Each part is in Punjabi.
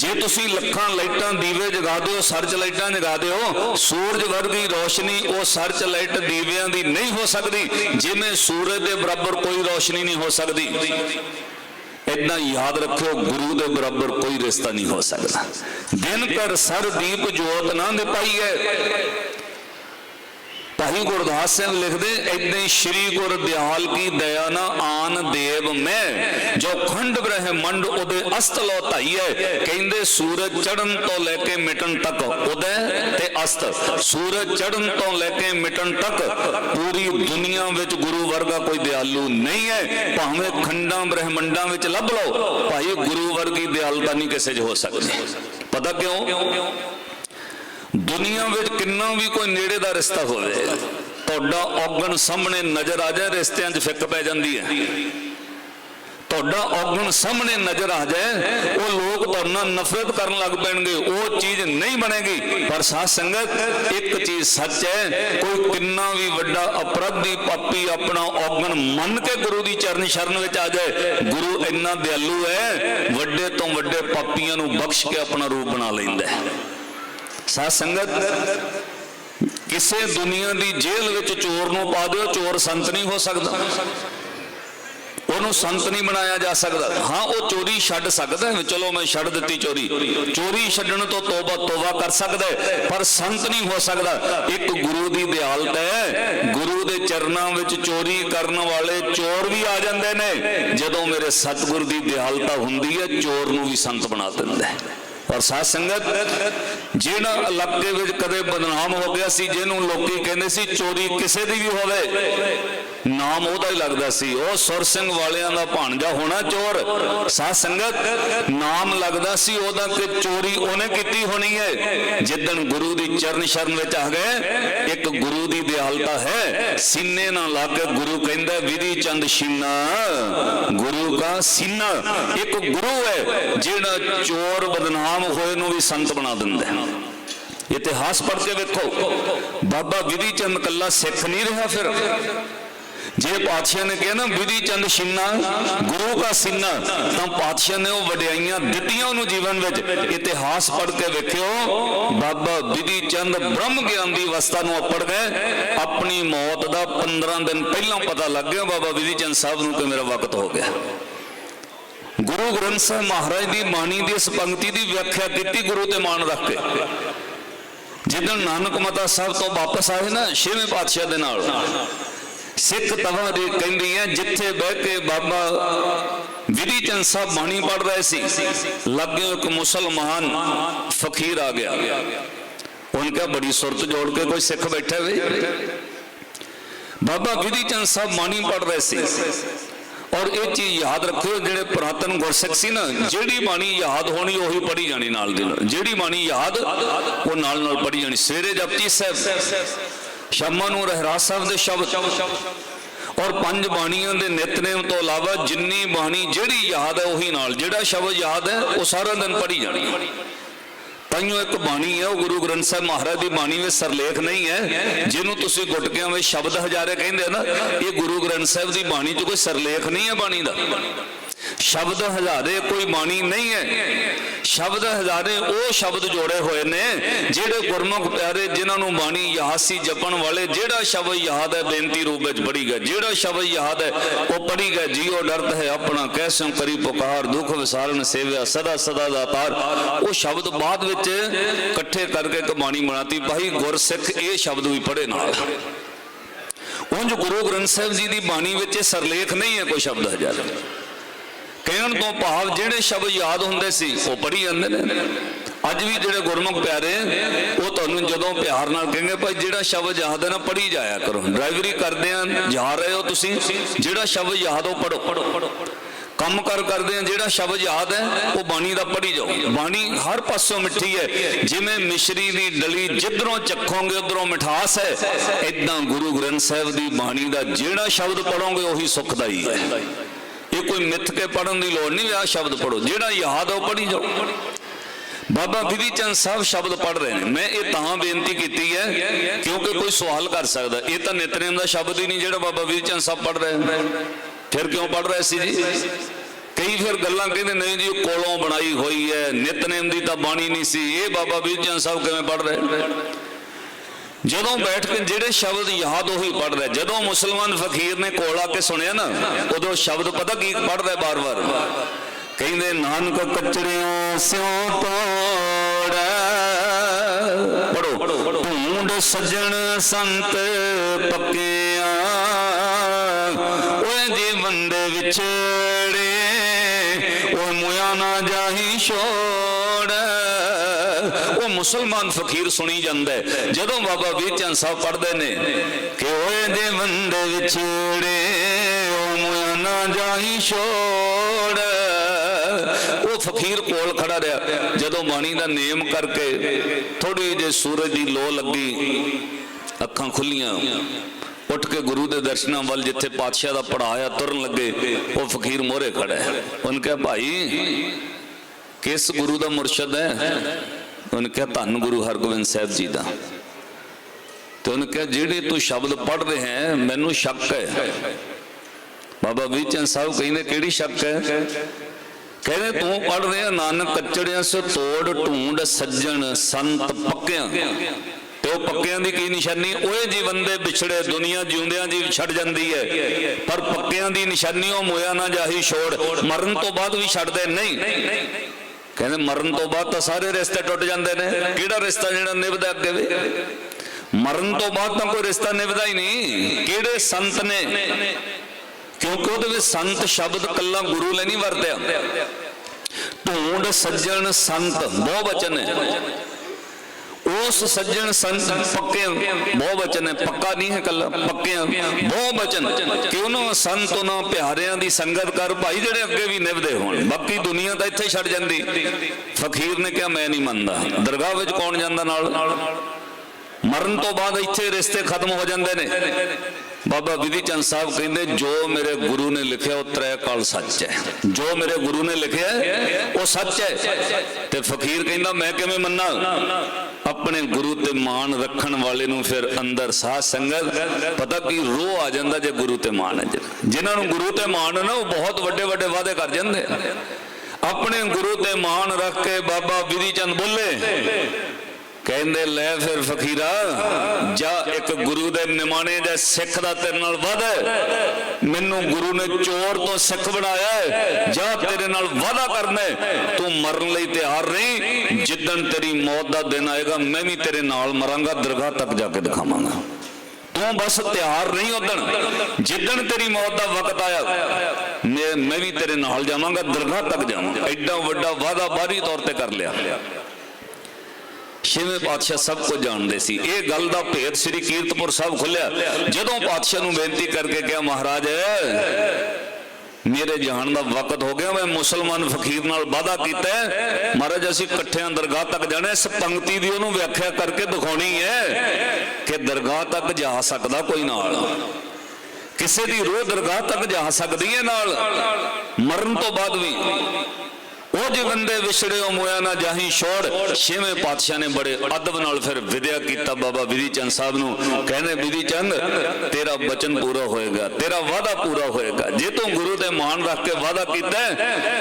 ਜੇ ਤੁਸੀਂ ਲੱਖਾਂ ਲਾਈਟਾਂ ਦੀਵੇ ਜਗਾ ਦਿਓ ਸਰਚ ਲਾਈਟਾਂ ਜਗਾ ਦਿਓ, ਸੂਰਜ ਵਰਗੀ ਰੋਸ਼ਨੀ ਉਹ ਸਰਚ ਲਾਈਟ ਦੀਵਿਆਂ ਦੀ ਨਹੀਂ ਹੋ ਸਕਦੀ, ਜਿਵੇਂ ਸੂਰਜ ਦੇ ਬਰਾਬਰ ਕੋਈ ਰੋਸ਼ਨੀ ਨਹੀਂ ਹੋ ਸਕਦੀ। ਇਦਾਂ ਯਾਦ ਰੱਖਿਓ, ਗੁਰੂ ਦੇ ਬਰਾਬਰ ਕੋਈ ਰਿਸ਼ਤਾ ਨਹੀਂ ਹੋ ਸਕਦਾ। ਦਿਨ ਕਰ ਸਰ ਦੀਪ ਜੋਤ ਨਾ ਨਿਪਾਈਏ ਭਾਈ ਗੁਰਦਾਸ ਸਿੰਘ ਲਿਖਦੇ, ਏਦਾਂ ਹੀ ਸ਼੍ਰੀ ਗੁਰ ਦਿਆਲ ਕੀ ਦਇਆ ਨਾ ਆਨ ਦੇਵ ਮੈਂ। ਜੋ ਖੰਡ ਉਹਦੇ ਅਸਤ ਲੋ ਕਹਿੰਦੇ ਸੂਰਜ ਚੜਨ ਤੋਂ ਲੈ ਕੇ ਮਿਟਣ ਤੱਕ ਉਦੈ ਤੇ ਅਸਤ ਸੂਰਜ ਚੜਨ ਤੋਂ ਲੈ ਕੇ ਮਿਟਣ ਤੱਕ ਪੂਰੀ ਦੁਨੀਆ ਵਿੱਚ ਗੁਰੂ ਵਰਗਾ ਕੋਈ ਦਿਆਲੂ ਨਹੀਂ ਹੈ। ਭਾਵੇਂ ਖੰਡਾਂ ਬ੍ਰਹਮੰਡਾਂ ਵਿੱਚ ਲੱਭ ਲਓ, ਭਾਈ ਗੁਰੂ ਵਰਗੀ ਦਿਆਲਤਾ ਨਹੀਂ ਕਿਸੇ 'ਚ ਹੋ ਸਕਦੀ। ਪਤਾ ਕਿਉਂ? ਦੁਨੀਆ ਵਿੱਚ ਕਿੰਨਾ ਵੀ ਕੋਈ ਨੇੜੇ ਦਾ ਰਿਸ਼ਤਾ ਹੋਵੇ, ਤੁਹਾਡਾ ਔਗਣ ਸਾਹਮਣੇ ਨਜ਼ਰ ਆ ਜਾਏ, ਰਿਸ਼ਤਿਆਂ 'ਚ ਫਿੱਕ ਪੈ ਜਾਂਦੀ ਹੈ। ਤੁਹਾਡਾ ਔਗਣ ਸਾਹਮਣੇ ਨਜ਼ਰ ਆ ਜਾਏ, ਉਹ ਲੋਕ ਤੁਹਾਡੇ ਨਾਲ ਨਫ਼ਰਤ ਕਰਨ ਲੱਗ ਪੈਣਗੇ, ਉਹ ਚੀਜ਼ ਨਹੀਂ ਬਣੇਗੀ। ਪਰ ਸਾਧ ਸੰਗਤ, ਇੱਕ ਚੀਜ਼ ਸੱਚ ਹੈ, ਕੋਈ ਕਿੰਨਾ ਵੀ ਵੱਡਾ ਅਪਰਾਧੀ ਪਾਪੀ ਆਪਣਾ ਔਗਣ ਮੰਨ ਕੇ ਗੁਰੂ ਦੀ ਚਰਨ ਸ਼ਰਨ ਵਿੱਚ ਆ ਜਾਏ, ਗੁਰੂ ਇੰਨਾ ਦਿਆਲੂ ਹੈ, ਵੱਡੇ ਤੋਂ ਵੱਡੇ ਪਾਪੀਆਂ ਨੂੰ ਬਖਸ਼ ਕੇ ਆਪਣਾ ਰੂਪ ਬਣਾ ਲੈਂਦਾ ਹੈ। ਸਾਧ ਸੰਗਤ, ਕਿਸੇ ਦੁਨੀਆ ਦੀ ਜੇਲ੍ਹ ਵਿੱਚ ਚੋਰ ਨੂੰ ਪਾ ਦਿਓ, ਚੋਰ ਸੰਤ ਨਹੀਂ ਹੋ ਸਕਦਾ। ਉਹਨੂੰ ਸੰਤ ਨਹੀਂ ਬਣਾਇਆ ਜਾ ਸਕਦਾ। ਹਾਂ, ਉਹ ਚੋਰੀ ਛੱਡ ਸਕਦਾ ਹੈ। ਚਲੋ, ਮੈਂ ਛੱਡ ਦਿੱਤੀ ਚੋਰੀ। ਚੋਰੀ ਛੱਡਣ ਤੋਂ ਤੋਬਾ ਤੋਬਾ ਕਰ ਸਕਦਾ ਪਰ ਸੰਤ ਨਹੀਂ ਹੋ ਸਕਦਾ। ਇੱਕ ਗੁਰੂ ਦੀ ਦਿਆਲਤ ਹੈ। ਗੁਰੂ ਦੇ ਚਰਨਾਂ ਵਿੱਚ ਚੋਰੀ ਕਰਨ ਵਾਲੇ ਚੋਰ ਵੀ ਆ ਜਾਂਦੇ ਨੇ। ਜਦੋਂ ਮੇਰੇ ਸਤਿਗੁਰ ਦੀ ਦਿਆਲਤਾ ਹੁੰਦੀ ਹੈ, ਚੋਰ ਨੂੰ ਵੀ ਸੰਤ ਬਣਾ ਦਿੰਦਾ ਹੈ। ਔਰ ਸਾਧ ਸੰਗਤ ਜਿਹੜਾ ਇਲਾਕੇ ਵਿੱਚ ਕਦੇ ਬਦਨਾਮ ਹੋ ਗਿਆ ਸੀ, ਜਿਹਨੂੰ ਲੋਕੀ ਕਹਿੰਦੇ ਸੀ, ਚੋਰੀ ਕਿਸੇ ਦੀ ਵੀ ਹੋਵੇ। ਨਾਮ ਉਹਦਾ ਹੀ ਲੱਗਦਾ ਸੀ। ਉਹ ਸੁਰ ਸਿੰਘ ਵਾਲਿਆਂ ਦਾ ਭਾਣਜਾ ਹੋਣਾ ਚੋਰ। ਸਾਧ ਸੰਗਤ, ਨਾਮ ਲੱਗਦਾ ਸੀ ਉਹਦਾ ਕਿ ਚੋਰੀ ਉਹਨੇ ਕੀਤੀ ਹੋਣੀ ਹੈ। ਜਿੱਦਣ ਗੁਰੂ ਦੀ ਚਰਨ ਸ਼ਰਨ ਵਿੱਚ ਆ ਗਏ, ਇੱਕ ਗੁਰੂ ਦੀ ਦਿਆਲਤਾ ਹੈ। ਸੀਨੇ ਨਾਲ ਲਾ ਕੇ ਗੁਰੂ ਕਹਿੰਦਾ, ਵਿਧੀ ਚੰਦ ਸ਼ੀਨਾ, ਗੁਰੂ ਦਾ ਸੀਨਾ। ਇੱਕ ਗੁਰੂ ਹੈ, ਜਿਹੜਾ ਚੋਰ ਬਦਨਾਮ ਹੋਏ ਨੂੰ ਵੀ ਸੰਤ ਬਣਾ ਦਿੰਦਾ ਹੈ। ਇਤਿਹਾਸ ਪੜ੍ਹ ਕੇ ਵੇਖੋ। ਬਾਬਾ ਵਿਧੀ ਚੰਦ ਕੱਲਾ ਸਿੱਖ ਨਹੀਂ ਰਿਹਾ ਫਿਰ। ਜੇ ਪਾਤਸ਼ਾਹ ਨੇ ਕਿਹਾ ਨਾ ਵਿਧੀ ਚੰਦ ਛਿੰਨਾ, ਗੁਰੂ ਦਾ ਸਿੰਨਾ, ਤਾਂ ਪਾਤਸ਼ਾਹ ਨੇ ਉਹ ਵਡਿਆਈਆਂ ਦਿੱਤੀਆਂ ਉਹਨੂੰ ਜੀਵਨ ਵਿੱਚ। ਇਤਿਹਾਸ ਪੜ੍ਹ ਕੇ ਵੇਖਿਓ, ਬਾਬਾ ਵਿਧੀ ਚੰਦ ਬ੍ਰਹਮ ਗਿਆਨ ਦੀ ਅਵਸਥਾ ਨੂੰ ਅਪੜ ਗਏ। ਆਪਣੀ ਮੌਤ ਦਾ 15 ਦਿਨ ਪਹਿਲਾਂ ਪਤਾ ਲੱਗ ਗਿਆ, ਬਾਬਾ ਵਿਧੀ ਚੰਦ ਸਾਹਿਬ ਨੂੰ ਕਿ ਮੇਰਾ ਵਕਤ ਹੋ ਗਿਆ। ਗੁਰੂ ਗ੍ਰੰਥ ਸਾਹਿਬ ਮਹਾਰਾਜ ਦੀ ਬਾਣੀ ਦੀ ਇਸ ਪੰਕਤੀ ਦੀ ਵਿਆਖਿਆ ਕੀਤੀ ਗੁਰੂ ਤੇ ਮਾਣ ਰੱਖ ਕੇ। ਜਿੱਦਣ ਨਾਨਕ ਮਤਾ ਸਾਹਿਬ ਤੋਂ ਵਾਪਸ ਆਏ ਨਾ, ਛੇਵੇਂ ਪਾਤਸ਼ਾਹ ਦੇ ਨਾਲ ਸਿੱਖ ਤਵਾ ਦੀ ਕਹਿੰਦੀ ਹੈ ਜਿੱਥੇ ਬਹਿ ਕੇ ਬਾਬਾ ਵਿਧੀ ਚੰਦ ਸਾਹਿਬ ਬਾਣੀ ਪੜ ਰਹੇ ਸੀ ਲੱਗਿਓ ਇੱਕ ਮੁਸਲਮਾਨ ਫਕੀਰ ਆ ਗਿਆ। ਉਹਨ ਕਿਹਾ, ਬੜੀ ਸੁਰਤ ਜੋੜ ਕੇ ਕੋਈ ਸਿੱਖ ਬੈਠਾ ਵੇ। ਬਾਬਾ ਵਿਧੀ ਚੰਦ ਸਾਹਿਬ ਬਾਣੀ ਪੜ ਰਹੇ ਸੀ। ਔਰ ਇਹ ਚੀਜ਼ ਯਾਦ ਰੱਖਿਓ, ਜਿਹੜੇ ਪੁਰਾਤਨ ਗੁਰਸਿੱਖ ਸੀ ਨਾ, ਜਿਹੜੀ ਬਾਣੀ ਯਾਦ ਹੋਣੀ, ਉਹੀ ਪੜੀ ਜਾਣੀ ਨਾਲ ਦੀ ਨਾਲ। ਜਿਹੜੀ ਬਾਣੀ ਯਾਦ, ਉਹ ਨਾਲ ਨਾਲ ਪੜੀ ਜਾਣੀ। ਸਵੇਰੇ ਜਪਜੀ ਸਾਹਿਬ ਸ਼ਾਮਾਂ ਨੂੰ ਰਹਿਰਾਸ ਸਾਹਿਬ ਦੇ ਸ਼ਬਦ। ਔਰ ਪੰਜ ਬਾਣੀਆਂ ਦੇ ਨਿਤਨੇਮ ਤੋਂ ਇਲਾਵਾ ਜਿੰਨੀ ਬਾਣੀ ਜਿਹੜੀ ਯਾਦ ਹੈ ਉਹੀ ਨਾਲ। ਜਿਹੜਾ ਸ਼ਬਦ ਯਾਦ ਹੈ, ਉਹ ਸਾਰਾ ਦਿਨ ਪੜੀ ਜਾਣੀ ਤਾਈਓ ਇੱਕ ਬਾਣੀ ਹੈ, ਉਹ ਗੁਰੂ ਗ੍ਰੰਥ ਸਾਹਿਬ ਮਹਾਰਾਜ ਦੀ ਬਾਣੀ ਵਿੱਚ ਸਰਲੇਖ ਨਹੀਂ ਹੈ, ਜਿਹਨੂੰ ਤੁਸੀਂ ਗੁਟਕਿਆਂ ਵਿੱਚ ਸ਼ਬਦ ਹਜ਼ਾਰੇ ਕਹਿੰਦੇ ਨਾ, ਇਹ ਗੁਰੂ ਗ੍ਰੰਥ ਸਾਹਿਬ ਦੀ ਬਾਣੀ 'ਚ ਕੋਈ ਸਰਲੇਖ ਨਹੀਂ ਹੈ ਬਾਣੀ ਦਾ। ਸ਼ਬਦ ਹਜ਼ਾਰੇ ਕੋਈ ਬਾਣੀ ਨਹੀਂ ਹੈ। ਸ਼ਬਦ ਹਜ਼ਾਰੇ ਉਹ ਸ਼ਬਦ ਜੋੜੇ ਹੋਏ ਨੇ, ਜਿਹੜੇ ਗੁਰਮੁਖ ਪਿਆਰੇ ਜਿਨ੍ਹਾਂ ਨੂੰ ਬਾਣੀ ਯਹਾਸੀ ਜਪਣ ਵਾਲੇ, ਜਿਹੜਾ ਸ਼ਬਦ ਯਾਦ ਹੈ ਬੇਨਤੀ ਰੂਪ ਵਿੱਚ ਪੜੀ ਗਿਆ, ਜਿਹੜਾ ਸ਼ਬਦ ਯਾਦ ਹੈ ਉਹ ਪੜੀ ਗਿਆ ਜੀਓ ਡਰਤ ਹੈ ਆਪਣਾ ਕੈਸੋਂ ਕਰੀ ਪੁਕਾਰ, ਦੁੱਖ ਵਿਸਾਰਨ ਸੇਵਿਆ, ਸਦਾ ਸਦਾ ਦਾਤਾਰ ਉਹ ਸ਼ਬਦ ਬਾਅਦ ਵਿੱਚ ਇਕੱਠੇ ਕਰਕੇ ਇੱਕ ਬਣਾਤੀ। ਭਾਈ ਗੁਰਸਿੱਖ ਇਹ ਸ਼ਬਦ ਵੀ ਪੜੇ ਨਾਲ। ਉਂਝ ਗੁਰੂ ਗ੍ਰੰਥ ਸਾਹਿਬ ਜੀ ਦੀ ਬਾਣੀ ਵਿੱਚ ਇਹ ਸਰਲੇਖ ਨਹੀਂ ਹੈ ਕੋਈ ਸ਼ਬਦ ਹਜ਼ਾਰ ਕਹਿਣ ਤੋਂ ਭਾਵ ਜਿਹੜੇ ਸ਼ਬਦ ਯਾਦ ਹੁੰਦੇ ਸੀ, ਉਹ ਪੜੀ ਜਾਂਦੇ ਨੇ। ਅੱਜ ਵੀ ਜਿਹੜੇ ਗੁਰਮੁਖ ਪਿਆਰੇ, ਉਹ ਤੁਹਾਨੂੰ ਜਦੋਂ ਪਿਆਰ ਨਾਲ ਕਹਿੰਗੇ ਭਾਈ ਜਿਹੜਾ ਸ਼ਬਦ ਯਾਦ ਹੈ ਨਾ ਪੜੀ ਜਾਇਆ ਕਰੋ। ਡਰਾਈਵਰੀ ਕਰਦੇ ਆ, ਜਾ ਰਹੇ ਹੋ ਤੁਸੀਂ। ਜਿਹੜਾ ਸ਼ਬਦ ਯਾਦ ਹੋ ਪੜੋ ਕੰਮ ਕਰ ਕਰਦੇ ਆ, ਜਿਹੜਾ ਸ਼ਬਦ ਯਾਦ ਹੈ, ਉਹ ਬਾਣੀ ਦਾ ਪੜ੍ਹੀ ਜਾਓ। ਬਾਣੀ ਹਰ ਪਾਸੋਂ ਮਿੱਠੀ ਹੈ। ਜਿਵੇਂ ਮਿਸ਼ਰੀ ਦੀ ਡਲੀ ਜਿੱਧਰੋਂ ਚੱਖੋਗੇ, ਉਧਰੋਂ ਮਿਠਾਸ ਹੈ। ਇਦਾਂ ਗੁਰੂ ਗ੍ਰੰਥ ਸਾਹਿਬ ਦੀ ਬਾਣੀ ਦਾ ਜਿਹੜਾ ਸ਼ਬਦ ਪੜੋਗੇ ਉਹੀ ਸੁਖਦਾਈ ਹੈ। ਇਹ ਕੋਈ ਮਿੱਥ ਕੇ ਪੜਨ ਦੀ ਲੋੜ ਨਹੀਂ ਆ ਸ਼ਬਦ ਪੜੋ ਜਿਹੜਾ ਯਾਦ ਆ ਉਹ ਪੜ੍ਹੀ ਜਾਓ। ਬਾਬਾ ਵਿਧੀ ਚੰਦ ਸਾਹਿਬ ਸ਼ਬਦ ਪੜ ਰਹੇ ਨੇ। ਮੈਂ ਇਹ ਤਾਂ ਬੇਨਤੀ ਕੀਤੀ ਹੈ, ਕਿਉਂਕਿ ਕੋਈ ਸਵਾਲ ਕਰ ਸਕਦਾ। ਇਹ ਤਾਂ ਨਿਤਨੇਮ ਦਾ ਸ਼ਬਦ ਹੀ ਨਹੀਂ ਜਿਹੜਾ ਬਾਬਾ ਵਿਧੀ ਚੰਦ ਸਾਹਿਬ ਪੜ ਰਹੇ ਨੇ। ਫਿਰ ਕਿਉਂ ਪੜ ਰਹੇ ਸੀ ਜੀ? ਕਈ ਫਿਰ ਗੱਲਾਂ ਕਹਿੰਦੇ ਨਹੀਂ ਜੀ ਕੋਲੋਂ ਬਣਾਈ ਹੋਈ ਹੈ ਨਿਤਨੇਮ ਦੀ ਤਾਂ ਬਾਣੀ ਨਹੀਂ ਸੀ। ਇਹ ਬਾਬਾ ਵੀਰਜਨ ਸਾਹਿਬ ਕਿਵੇਂ ਪੜ੍ਹ ਰਹੇ? ਜਦੋਂ ਬੈਠ ਕੇ ਜਿਹੜੇ ਸ਼ਬਦ ਯਾਦ ਉਹੀ ਰਿਹਾ। ਜਦੋਂ ਮੁਸਲਮਾਨ ਫਕੀਰ ਨੇ ਕੋਲ ਆ ਕੇ ਸੁਣਿਆ ਨਾ ਉਦੋਂ ਸ਼ਬਦ ਪਤਾ ਕੀ ਰਿਹਾ ਬਾਰ-ਬਾਰ? ਕਹਿੰਦੇ ਨਾਨਕ ਕਚਰਿਓ ਸਿਉ ਤੋੜ। ਪੜੋ ਢੂੰਡ ਸੱਜਣ ਸੰਤ ਪੱਕਿਆ ਜੀਵਨ ਦੇ ਵਿਛੜੇ ਓਏ ਮੁਆ ਛੋੜ। ਉਹ ਮੁਸਲਮਾਨ ਫਕੀਰ ਸੁਣੀ ਜਾਂਦਾ ਜਦੋਂ ਬਾਬਾ ਵੀਰਚੰਦ ਸਾਹਿਬ ਪੜ੍ਹਦੇ ਨੇ ਕਿ ਓਏ ਜੀਵਨ ਦੇ ਵਿਛੜੇ ਓ ਮੁਆ ਨਾ ਜਾਹੀ ਛੋੜ। ਉਹ ਫਕੀਰ ਕੋਲ ਖੜਾ ਰਿਹਾ। ਜਦੋਂ ਬਾਣੀ ਦਾ ਨੇਮ ਕਰਕੇ ਥੋੜੀ ਜੇ ਸੂਰਜ ਦੀ ਲੋ ਲੱਗੀ, ਅੱਖਾਂ ਖੁੱਲੀਆਂ। ਉੱਠ ਕੇ ਗੁਰੂ ਦੇ ਦਰਸ਼ਨਾਂ ਵੱਲ ਜਿੱਥੇ ਪਾਤਸ਼ਾਹ ਦਾ ਪੜਾਇਆ ਤੁਰਨ ਲੱਗੇ, ਉਹ ਫਕੀਰ ਮੋਹਰੇ ਖੜਾ ਹੈ। ਉਹਨ ਕਿਹਾ, ਭਾਈ, ਕਿਸ ਗੁਰੂ ਦਾ ਮੁਰਸ਼ਦ ਹੈ? ਉਹਨ ਕਿਹਾ, ਧੰਨ ਗੁਰੂ ਹਰਗੋਬਿੰਦ ਸਾਹਿਬ ਜੀ ਦਾ। ਤੇ ਉਹਨੇ ਕਿਹਾ, ਜਿਹੜੇ ਤੂੰ ਸ਼ਬਦ ਪੜ੍ਹ ਰਿਹਾ ਹੈ, ਮੈਨੂੰ ਸ਼ੱਕ ਹੈ। ਬਾਬਾ ਵੀਰਚੰਦ ਸਾਹਿਬ ਕਹਿੰਦੇ, ਕਿਹੜੀ ਸ਼ੱਕ ਹੈ? ਕਹਿੰਦੇ, ਤੂੰ ਪੜ ਰਿਹਾ ਨਾਨਕ ਕੱਚੜਿਆਂ ਸੇ ਤੋੜ, ਢੂੰਡ ਸੱਜਣ, ਸੰਤ ਪੱਕਿਆਂ। ਤੇ ਉਹ ਪੱਕਿਆਂ ਦੀ ਕੀ ਨਿਸ਼ਾਨੀ? ਓਏ ਜੀਵਨ ਦੇ ਵਿਛੜੇ ਦੁਨੀਆ ਜਿਉਂਦਿਆਂ ਜੀ ਛੱਡ ਜਾਂਦੀ ਹੈ। ਪਰ ਪੱਕਿਆਂ ਦੀ ਨਿਸ਼ਾਨੀ ਉਹ ਮੋਇਆ ਨਾ ਜਾਹੀ, ਛੋੜ। ਮਰਨ ਤੋਂ ਬਾਅਦ ਵੀ ਛੱਡਦੇ ਨਹੀਂ। ਕਹਿੰਦੇ ਮਰਨ ਤੋਂ ਬਾਅਦ ਤਾਂ ਸਾਰੇ ਰਿਸ਼ਤੇ ਟੁੱਟ ਜਾਂਦੇ ਨੇ। ਕਿਹੜਾ ਰਿਸ਼ਤਾ ਜਿਹੜਾ ਨਿਭਦਾ ਅੱਗੇ ਵੀ? ਮਰਨ ਤੋਂ ਬਾਅਦ ਤਾਂ ਕੋਈ ਰਿਸ਼ਤਾ ਨਿਭਦਾ ਹੀ ਨਹੀਂ। ਕਿਹੜੇ ਸੰਤ ਨੇ? ਕਿਉਂਕਿ ਉਹਦੇ ਵਿੱਚ ਸੰਤ ਸ਼ਬਦ ਕੱਲਾ ਗੁਰੂ ਲਈ ਨਹੀਂ ਵਰਤਿਆ। ਢੂੰਡ ਸੱਜਣ ਸੰਤ ਬਹੁ ਵਚਨ ਹੈ ਉਸ ਸੱਜਣ ਸੰਤ ਪੱਕੇ ਬਹੁ ਵਚਨ ਹੈ। ਪੱਕਾ ਨਹੀਂ ਹੈ ਕੱਲਾ ਪੱਕੇ ਬਹੁ ਵਚਨ ਕਿ ਉਹਨਾਂ ਸੰਤ ਉਹਨਾਂ ਪਿਆਰਿਆਂ ਦੀ ਸੰਗਤ ਕਰ। ਭਾਈ ਜਿਹੜੇ ਅੱਗੇ ਵੀ ਨਿਭਦੇ ਹੋਣ। ਬਾਕੀ ਦੁਨੀਆ ਤਾਂ ਇੱਥੇ ਛੱਡ ਜਾਂਦੀ। ਫਕੀਰ ਨੇ ਕਿਹਾ, ਮੈਂ ਨਹੀਂ ਮੰਨਦਾ। ਦਰਗਾਹ ਵਿੱਚ ਕੌਣ ਜਾਂਦਾ ਨਾਲ? ਮਰਨ ਤੋਂ ਬਾਅਦ ਇੱਥੇ ਰਿਸ਼ਤੇ ਖਤਮ ਹੋ ਜਾਂਦੇ ਨੇ। ਬਾਬਾ ਵਿਧੀ ਚੰਦ ਸਾਹਿਬ ਕਹਿੰਦੇ, ਜੋ ਮੇਰੇ ਗੁਰੂ ਨੇ ਲਿਖਿਆ, ਉਹ ਤ੍ਰੈ ਕਾਲ ਸੱਚ ਹੈ। ਜੋ ਮੇਰੇ ਗੁਰੂ ਨੇ ਲਿਖਿਆ, ਉਹ ਸੱਚ ਹੈ। ਤੇ ਫਕੀਰ ਕਹਿੰਦਾ, ਮੈਂ ਕਿਵੇਂ ਮੰਨਾਂ? ਆਪਣੇ ਗੁਰੂ ਤੇ ਮਾਣ ਰੱਖਣ ਵਾਲੇ ਨੂੰ ਫਿਰ ਅੰਦਰ ਸਾਹ ਸੰਗਤ, ਪਤਾ ਕੀ ਰੋਹ ਆ ਜਾਂਦਾ ਜੇ ਗੁਰੂ ਤੇ ਮਾਣ ਹੈ ਜਿਹਨਾਂ- ਜਿਨ੍ਹਾਂ ਨੂੰ ਗੁਰੂ ਤੇ ਮਾਣ ਨਾ, ਉਹ ਬਹੁਤ ਵੱਡੇ ਵੱਡੇ ਵਾਅਦੇ ਕਰ ਜਾਂਦੇ ਆਪਣੇ ਗੁਰੂ ਤੇ ਮਾਣ ਰੱਖ ਕੇ ਬਾਬਾ ਵਿਧੀ ਚੰਦ ਬੋਲੇ ਕਹਿੰਦੇ, ਲੈ ਫਿਰ ਫਕੀਰਾ, ਜਾ ਇੱਕ ਗੁਰੂ ਦੇ ਨਿਮਾਣੇ ਦੇ ਸਿੱਖ ਦਾ ਤੇਰੇ ਨਾਲ ਵੱਧ ਮੈਨੂੰ ਗੁਰੂ ਨੇ ਚੋਰ ਤੋਂ ਸਿੱਖ ਬਣਾਇਆ ਹੈ। ਜਾ ਤੇਰੇ ਨਾਲ ਵਾਦਾ ਕਰਨਾ ਤੂੰ ਮਰਨ ਲਈ ਤਿਆਰ ਨਹੀਂ ਜਿੱਦਣ ਤੇਰੀ ਮੌਤ ਦਾ ਦਿਨ ਆਏਗਾ, ਮੈਂ ਵੀ ਤੇਰੇ ਨਾਲ ਮਰਾਂਗਾ, ਦਰਗਾਹ ਤੱਕ ਜਾ ਕੇ ਦਿਖਾਵਾਂਗਾ। ਤੂੰ ਬਸ ਤਿਆਰ ਨਹੀਂ ਉਦਣ। ਜਿੱਦਣ ਤੇਰੀ ਮੌਤ ਦਾ ਵਕਤ ਆਇਆ, ਮੈਂ ਮੈਂ ਵੀ ਤੇਰੇ ਨਾਲ ਜਾਵਾਂਗਾ, ਦਰਗਾਹ ਤੱਕ ਜਾਵਾਂਗਾ। ਐਡਾ ਵੱਡਾ ਵਾਅਦਾ ਬਾਹਰੀ ਤੌਰ ਤੇ ਕਰ ਲਿਆ। ਛੇਵੇਂ ਪਾਤਸ਼ਾਹ ਸਭ ਕੁਝ ਜਾਣਦੇ ਸੀ। ਇਹ ਗੱਲ ਦਾ ਭੇਦ ਸ੍ਰੀ ਕੀਰਤਪੁਰ ਸਾਹਿਬ ਖੁੱਲਿਆ। ਜਦੋਂ ਪਾਤਸ਼ਾਹ ਨੂੰ ਬੇਨਤੀ ਕਰਕੇ ਕਿਹਾ, ਮਹਾਰਾਜ, ਮੇਰੇ ਜਾਣ ਦਾ ਵਕਤ ਹੋ ਗਿਆ, ਮੈਂ ਮੁਸਲਮਾਨ ਫਕੀਰ ਨਾਲ ਵਾਅਦਾ ਕੀਤਾ ਮਹਾਰਾਜ, ਅਸੀਂ ਇਕੱਠਿਆਂ ਦਰਗਾਹ ਤੱਕ ਜਾਣਾ ਇਸ ਪੰਕਤੀ ਦੀ ਉਹਨੂੰ ਵਿਆਖਿਆ ਕਰਕੇ ਦਿਖਾਉਣੀ ਹੈ ਕਿ ਦਰਗਾਹ ਤੱਕ ਜਾ ਸਕਦਾ ਕੋਈ ਨਾਲ। ਕਿਸੇ ਦੀ ਰੋਹ ਦਰਗਾਹ ਤੱਕ ਜਾ ਸਕਦੀ ਹੈ ਨਾਲ। ਮਰਨ ਤੋਂ ਬਾਅਦ ਵੀ ਉਹ ਜੇ ਬੰਦੇ ਵਿਛੜੇ ਮੋਇਆ ਨਾ ਜਾਹੀ ਛੋੜ, ਛੇਵੇਂ ਪਾਤਸ਼ਾਹ ਨੇ ਬੜੇ ਅਦਬ ਨਾਲ ਫਿਰ ਵਿਦਿਆ ਕੀਤਾ ਬਾਬਾ ਵਿਧੀ ਚੰਦ ਸਾਹਿਬ ਨੂੰ। ਕਹਿੰਦੇ, ਵਿਧੀ ਚੰਦ, ਤੇਰਾ ਬਚਨ ਪੂਰਾ ਹੋਏਗਾ, ਤੇਰਾ ਵਾਅਦਾ ਪੂਰਾ ਹੋਏਗਾ। ਜੇ ਤੂੰ ਗੁਰੂ ਦੇ ਮਾਣ ਰੱਖ ਕੇ ਵਾਅਦਾ ਕੀਤਾ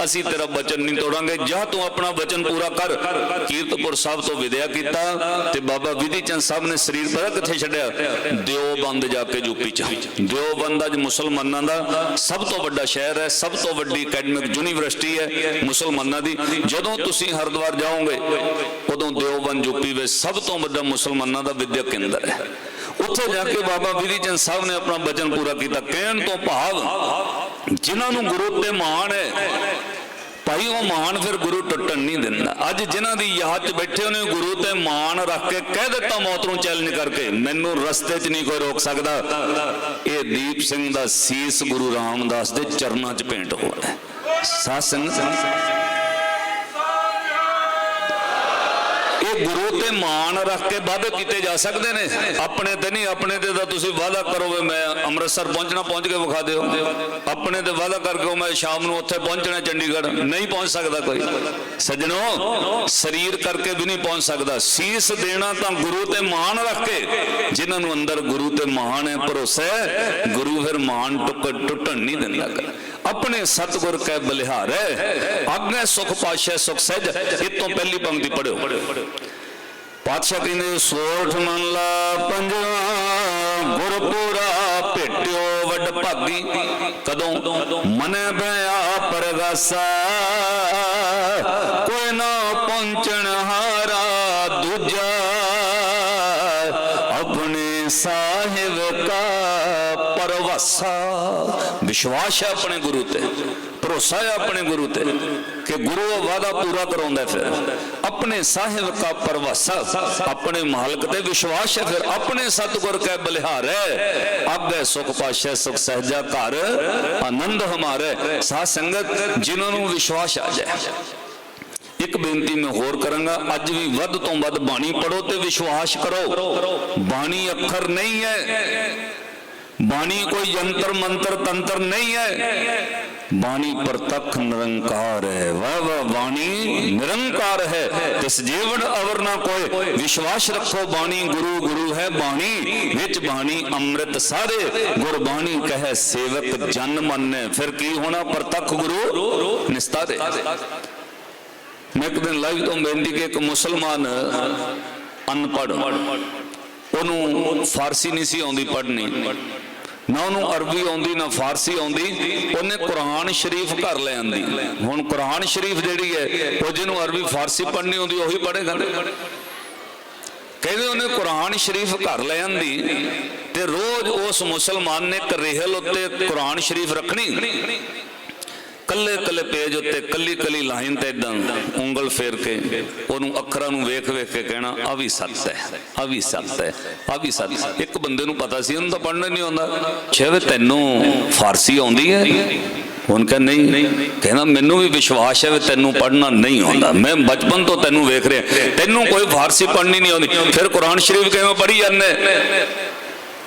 ਅਸੀਂ ਤੇਰਾ ਬਚਨ ਨਹੀਂ ਤੋੜਾਂਗੇ। ਜਾਂ ਤੂੰ ਆਪਣਾ ਬਚਨ ਪੂਰਾ ਕਰ। ਕੀਰਤਪੁਰ ਸਾਹਿਬ ਤੋਂ ਵਿਦਿਆ ਕੀਤਾ ਤੇ ਬਾਬਾ ਵਿਧੀ ਚੰਦ ਸਾਹਿਬ ਨੇ ਸਰੀਰ ਪਤਾ ਕਿੱਥੇ ਛੱਡਿਆ? ਦਿਓਬੰਦ ਜਾ ਕੇ ਯੂਪੀ ਚ। ਦਿਓਬੰਦ ਅੱਜ ਮੁਸਲਮਾਨਾਂ ਦਾ ਸਭ ਤੋਂ ਵੱਡਾ ਸ਼ਹਿਰ ਹੈ, ਸਭ ਤੋਂ ਵੱਡੀ ਅਕੈਡਮਿਕ ਯੂਨੀਵਰਸਿਟੀ ਹੈ, ਮੁਸਲਮਾਨਾਂ ਦੀ। ਜਦੋਂ ਤੁਸੀਂ ਹਰਿਦੁਆਰ ਜਾਓਗੇ, ਉਦੋਂ ਦਿਓਬੰਦ ਯੂਪੀ ਵਿੱਚ ਸਭ ਤੋਂ ਵੱਡਾ ਮੁਸਲਮਾਨਾਂ ਦਾ ਵਿਦਿਅਕ ਕੇਂਦਰ ਹੈ। ਉੱਥੇ ਜਾ ਕੇ ਬਾਬਾ ਵਿਧੀ ਚੰਦ ਸਾਹਿਬ ਨੇ ਆਪਣਾ ਬਚਨ ਪੂਰਾ ਕੀਤਾ। ਕਹਿਣ ਤੋਂ ਭਾਵ, ਜਿਨ੍ਹਾਂ ਨੂੰ ਗੁਰੂ ਤੇ ਮਾਣ ਹੈ, ਭਾਈ ਉਹ ਮਾਣ ਫਿਰ ਗੁਰੂ ਟੁੱਟਣ ਨਹੀਂ ਦਿੰਦਾ। ਅੱਜ ਜਿਨ੍ਹਾਂ ਦੀ ਯਾਦ 'ਚ ਬੈਠੇ ਉਹਨੇ ਗੁਰੂ ਤੇ ਮਾਣ ਰੱਖ ਕੇ ਕਹਿ ਦਿੱਤਾ ਮੌਤ ਨੂੰ ਚੈਲੰਜ ਕਰਕੇ, ਮੈਨੂੰ ਰਸਤੇ 'ਚ ਨਹੀਂ ਕੋਈ ਰੋਕ ਸਕਦਾ। ਇਹ ਦੀਪ ਸਿੰਘ ਦਾ ਸੀਸ ਗੁਰੂ ਰਾਮਦਾਸ ਦੇ ਚਰਨਾਂ 'ਚ ਭੇਂਟ ਹੋ। ਰਿਹਾ ਸਾਧ ਸੰਗਤ ਗੁਰੂ ਤੇ ਮਾਣ ਰੱਖ ਕੇ ਵਾਅਦੇ ਕੀਤੇ ਜਾ ਸਕਦੇ ਨੇ। ਆਪਣੇ ਤੇ ਨਹੀਂ, ਆਪਣੇ ਤੇ ਤਾਂ ਤੁਸੀਂ ਵਾਅਦਾ ਕਰੋਗੇ, ਮੈਂ ਅੰਮ੍ਰਿਤਸਰ ਪਹੁੰਚਣਾ, ਪਹੁੰਚ ਕੇ ਵਿਖਾ ਦਿਓ। ਆਪਣੇ ਤੇ ਵਾਅਦਾ ਕਰਕੇ ਮੈਂ ਸ਼ਾਮ ਨੂੰ ਉੱਥੇ ਪਹੁੰਚਣਾ, ਚੰਡੀਗੜ੍ਹ। ਨਹੀਂ ਪਹੁੰਚ ਸਕਦਾ ਕੋਈ। ਸੱਜਣੋ, ਸਰੀਰ ਕਰਕੇ ਵੀ ਨਹੀਂ ਪਹੁੰਚ ਸਕਦਾ। ਸੀਸ ਦੇਣਾ ਤਾਂ ਗੁਰੂ ਤੇ ਮਾਣ ਰੱਖ ਕੇ, ਜਿਨ੍ਹਾਂ ਨੂੰ ਅੰਦਰ ਗੁਰੂ ਤੇ ਮਾਣ ਹੈ, ਭਰੋਸਾ ਹੈ, ਗੁਰੂ ਫਿਰ ਮਾਣ ਟੁੱਕ, ਟੁੱਟਣ ਨਹੀਂ ਦਿੰਦਾ। ਆਪਣੇ ਸਤਿਗੁਰ ਕੈ ਹੈ, ਆਗੇ ਸੁਖ ਪਾਸ਼ੈ ਸੁਖ ਸਹਿਜ ਇਹ ਤੋਂ ਪਹਿਲੀ ਪੰਕਤੀ ਪੜਿਓ ਪਾਤਸ਼ਾਹ ਕਹਿੰਦੇ, ਸੋਠ ਮਹਲਾ ਪੰਜਵਾ ਗੁਰਪੁਰਾ ਭੇਟਿਓ ਵੱਡ ਭਾਗੀ। ਕਦੋਂ ਮਨੇ ਬਿਆ ਪਰਗਾਸਾ, ਕੋਈ ਨਾ ਪਹੁੰਚਣ ਵਿਸ਼ਵਾਸ ਹੈ ਆਪਣੇ ਗੁਰੂ ਤੇ ਭਰੋਸਾ ਹੈ ਆਪਣੇ ਗੁਰੂ ਤੇ ਕਿ ਗੁਰੂ ਉਹ ਵਾਦਾ ਪੂਰਾ ਕਰਾਉਂਦਾ ਹੈ ਫਿਰ ਆਪਣੇ ਸਾਹਿਬ ਕਾ ਪਰਵਾਸਾ ਆਪਣੇ ਮਾਲਕ ਤੇ ਵਿਸ਼ਵਾਸ ਹੈ ਫਿਰ ਆਪਣੇ ਸਤਿਗੁਰ ਕੈ ਬਲਿਹਾਰੈ ਆਗੇ ਸੁਖ ਪਾਸ਼ੈ ਸੁਖ ਸਹਜਾ ਘਰ ਆਨੰਦ ਹਮਾਰੇ ਸਾਧ ਸੰਗਤ ਜਿਨ੍ਹਾਂ ਨੂੰ ਵਿਸ਼ਵਾਸ ਆ ਜਾਏ ਇੱਕ ਬੇਨਤੀ ਮੈਂ ਹੋਰ ਕਰਾਂਗਾ ਅੱਜ ਵੀ ਵੱਧ ਤੋਂ ਵੱਧ ਬਾਣੀ ਪੜੋ ਤੇ ਵਿਸ਼ਵਾਸ ਕਰੋ ਬਾਣੀ ਅੱਖਰ ਨਹੀਂ ਹੈ ਬਾਣੀ ਕੋਈ ਯੰਤਰ ਮੰਤਰ ਤੰਤਰ ਨਹੀਂ ਹੈ। ਬਾਣੀ ਪ੍ਰਤੱਖ ਨਿਰੰਕਾਰ ਹੈ। ਵਾਹ ਵਾਹ, ਬਾਣੀ ਨਿਰੰਕਾਰ ਹੈ। ਤਿਸ ਜੀਵਨ ਅਵਰ ਨਾ ਕੋਏ। ਵਿਸ਼ਵਾਸ ਰੱਖੋ, ਬਾਣੀ ਗੁਰੂ ਗੁਰੂ ਹੈ ਬਾਣੀ। ਵਿੱਚ ਬਾਣੀ ਅੰਮ੍ਰਿਤ ਸਾਰੇ। ਗੁਰਬਾਣੀ ਕਹੈ, ਸੇਵਕ ਜਨ ਮੰਨੈ। ਫਿਰ ਕੀ ਹੋਣਾ? ਪ੍ਰਤੱਖ ਗੁਰੂ ਨਿਸਤਾਰੇ ਮੈਂ ਇੱਕ ਦਿਨ ਲਾਈਵ ਤੋਂ ਬੇਨਤੀ ਕਿ ਇੱਕ ਮੁਸਲਮਾਨ ਅਨਪੜ੍ਹ, ਉਹਨੂੰ ਫਾਰਸੀ ਨਹੀਂ ਸੀ ਆਉਂਦੀ ਪੜ੍ਹਨੀ। ਨਾ ਉਹਨੂੰ ਅਰਬੀ ਆਉਂਦੀ, ਨਾ ਫਾਰਸੀ ਆਉਂਦੀ, ਉਹਨੇ ਕੁਰਾਨ ਸ਼ਰੀਫ ਘਰ ਲੈ ਆਂਦੀ। ਹੁਣ ਕੁਰਾਨ ਸ਼ਰੀਫ ਜਿਹੜੀ ਹੈ, ਉਹ ਜਿਹਨੂੰ ਅਰਬੀ ਫਾਰਸੀ ਪੜ੍ਹਨੀ ਆਉਂਦੀ, ਉਹੀ ਪੜ੍ਹੇਗਾ। ਕਹਿੰਦੇ ਉਹਨੇ ਕੁਰਾਨ ਸ਼ਰੀਫ ਘਰ ਲੈ ਆਂਦੀ ਤੇ ਰੋਜ਼ ਉਸ ਮੁਸਲਮਾਨ ਨੇ ਇੱਕ ਰੇਹਲ ਉੱਤੇ ਕੁਰਾਨ ਸ਼ਰੀਫ ਰੱਖਣੀ। ਕੱਲੇ ਕੱਲੇ ਪੇਜ ਉੱਤੇ, ਕੱਲੀ ਕੱਲੀ ਲਾਈਨ ਤੇ ਇਦਾਂ ਉਂਗਲ ਫੇਰ ਕੇ ਉਹਨੂੰ ਅੱਖਰਾਂ ਨੂੰ ਵੇਖ ਵੇਖ ਕੇ ਕਹਿਣਾ ਆ ਵੀ ਸੱਚ ਹੈ ਆ ਵੀ ਸੱਚ ਹੈ ਆ ਵੀ ਸੱਚ ਇੱਕ ਬੰਦੇ ਨੂੰ ਪਤਾ ਸੀ, ਉਹਨੂੰ ਤਾਂ ਪੜ੍ਹਨਾ ਹੀ ਨਹੀਂ ਆਉਂਦਾ। ਛੇਵੇ ਤੈਨੂੰ ਫਾਰਸੀ ਆਉਂਦੀ ਹੈ? ਹੁਣ ਕਹ, ਨਹੀਂ। ਕਹਿੰਦਾ, ਮੈਨੂੰ ਵੀ ਵਿਸ਼ਵਾਸ ਹੈ ਵੀ ਤੈਨੂੰ ਪੜ੍ਹਨਾ ਨਹੀਂ ਆਉਂਦਾ। ਮੈਂ ਬਚਪਨ ਤੋਂ ਤੈਨੂੰ ਵੇਖ ਰਿਹਾ। ਤੈਨੂੰ ਕੋਈ ਫਾਰਸੀ ਪੜ੍ਹਨੀ ਨਹੀਂ ਆਉਂਦੀ। ਫਿਰ ਕੁਰਾਨ ਸ਼ਰੀਫ ਕਿਵੇਂ ਪੜ੍ਹੀ ਜਾਂਦੇ?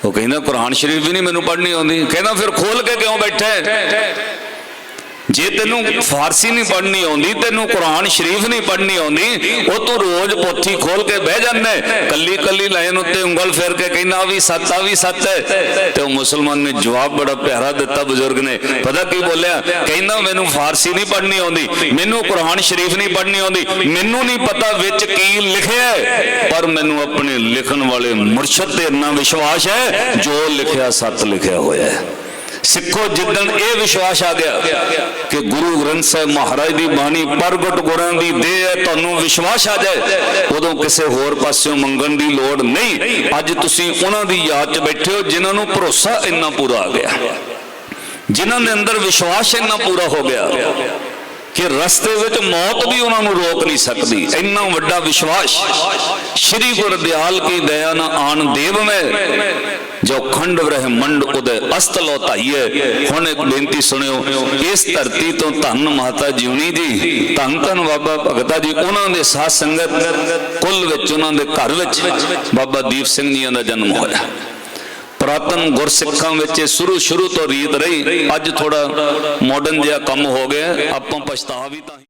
ਉਹ ਕਹਿੰਦਾ, ਕੁਰਾਨ ਸ਼ਰੀਫ ਵੀ ਨਹੀਂ ਮੈਨੂੰ ਪੜ੍ਹਨੀ ਆਉਂਦੀ। ਕਹਿੰਦਾ, ਫਿਰ ਖੋਲ ਕੇ ਕਿਉਂ ਬੈਠੇ ਜੇ ਤੈਨੂੰ ਫਾਰਸੀ ਨਹੀਂ ਪੜ੍ਹਨੀ ਆਉਂਦੀ, ਤੈਨੂੰ ਕੁਰਾਨ ਸ਼ਰੀਫ ਨਹੀਂ ਪੜ੍ਹਨੀ ਆਉਂਦੀ, ਉਹ ਤੂੰ ਰੋਜ਼ ਪੋਥੀ ਖੋਲ ਕੇ ਬਹਿ ਜਾਂਦਾ ਕੱਲੀ ਕੱਲੀ ਲਾਈਨ ਉੱਤੇ ਉਂਗਲ ਫੇਰ ਕੇ ਕਹਿੰਦਾ ਵੀ ਸੱਚ ਆ ਵੀ ਸੱਚ ਹੈ। ਤੇ ਉਹ ਮੁਸਲਮਾਨ ਨੇ ਜਵਾਬ ਬੜਾ ਪਿਆਰਾ ਦਿੱਤਾ ਬਜ਼ੁਰਗ ਨੇ। ਪਤਾ ਕੀ ਬੋਲਿਆ? ਕਹਿੰਦਾ, ਮੈਨੂੰ ਫਾਰਸੀ ਨਹੀਂ ਪੜ੍ਹਨੀ ਆਉਂਦੀ, ਮੈਨੂੰ ਕੁਰਾਨ ਸ਼ਰੀਫ ਨਹੀਂ ਪੜ੍ਹਨੀ ਆਉਂਦੀ, ਮੈਨੂੰ ਨਹੀਂ ਪਤਾ ਵਿੱਚ ਕੀ ਲਿਖਿਆ ਪਰ ਮੈਨੂੰ ਆਪਣੇ ਲਿਖਣ ਵਾਲੇ ਮੁਰਸ਼ਦ ਤੇ ਇੰਨਾ ਵਿਸ਼ਵਾਸ ਹੈ, ਜੋ ਲਿਖਿਆ ਸੱਚ ਲਿਖਿਆ ਹੋਇਆ ਹੈ। ਸਿੱਖੋ, ਜਿੱਦਣ ਇਹ ਵਿਸ਼ਵਾਸ ਆ ਗਿਆ ਕਿ ਗੁਰੂ ਗ੍ਰੰਥ ਸਾਹਿਬ ਮਹਾਰਾਜ ਦੀ ਬਾਣੀ ਪ੍ਰਗਟ ਗੁਰਾਂ ਦੀ ਦੇਹ ਹੈ, ਤੁਹਾਨੂੰ ਵਿਸ਼ਵਾਸ ਆ ਜਾਏ, ਉਦੋਂ ਕਿਸੇ ਹੋਰ ਪਾਸਿਓਂ ਮੰਗਣ ਦੀ ਲੋੜ ਨਹੀਂ। ਅੱਜ ਤੁਸੀਂ ਉਹਨਾਂ ਦੀ ਯਾਦ 'ਚ ਬੈਠੇ ਹੋ, ਜਿਨ੍ਹਾਂ ਨੂੰ ਭਰੋਸਾ ਇੰਨਾ ਪੂਰਾ ਆ ਗਿਆ। ਜਿਨ੍ਹਾਂ ਦੇ ਅੰਦਰ ਵਿਸ਼ਵਾਸ ਇੰਨਾ ਪੂਰਾ ਹੋ ਗਿਆ ਕਿ ਰਸਤੇ ਵਿੱਚ ਮੌਤ ਵੀ ਉਹਨਾਂ ਨੂੰ ਰੋਕ ਨਹੀਂ ਸਕਦੀ। ਇੰਨਾ ਵੱਡਾ ਵਿਸ਼ਵਾਸ, ਸ਼੍ਰੀ ਗੁਰਦਿਆਲ ਕੀ ਦਇਆ ਨਾ ਆਣ ਦੇਵ ਮੈਂ ਜੋ ਖੰਡ ਬ੍ਰਹਮੰਡ ਉਦੇ ਅਸਤ ਧਾਈਏ ਹੁਣ ਇੱਕ ਬੇਨਤੀ ਸੁਣਿਓ ਇਸ ਧਰਤੀ ਤੋਂ ਧੰਨ ਮਾਤਾ ਜਿਉਣੀ ਜੀ ਧੰਨ ਧੰਨ ਬਾਬਾ ਭਗਤਾ ਜੀ ਉਹਨਾਂ ਦੇ ਸਾਧ ਸੰਗਤ ਕੁੱਲ ਵਿੱਚ ਉਹਨਾਂ ਦੇ ਘਰ ਵਿੱਚ ਬਾਬਾ ਦੀਪ ਸਿੰਘ ਜੀ ਦਾ ਜਨਮ ਹੋਇਆ ਪ੍ਰਾਤਨ ਗੁਰਸਿੱਖਾਂ ਵਿੱਚ ਸ਼ੁਰੂ ਸ਼ੁਰੂ ਤੋਂ ਰੀਤ ਰਹੀ ਅੱਜ ਥੋੜਾ ਮਾਡਰਨ ਜਿਹਾ ਕੰਮ ਹੋ ਗਿਆ ਆਪਾਂ ਪਛਤਾ ਵੀ ਤਾਂ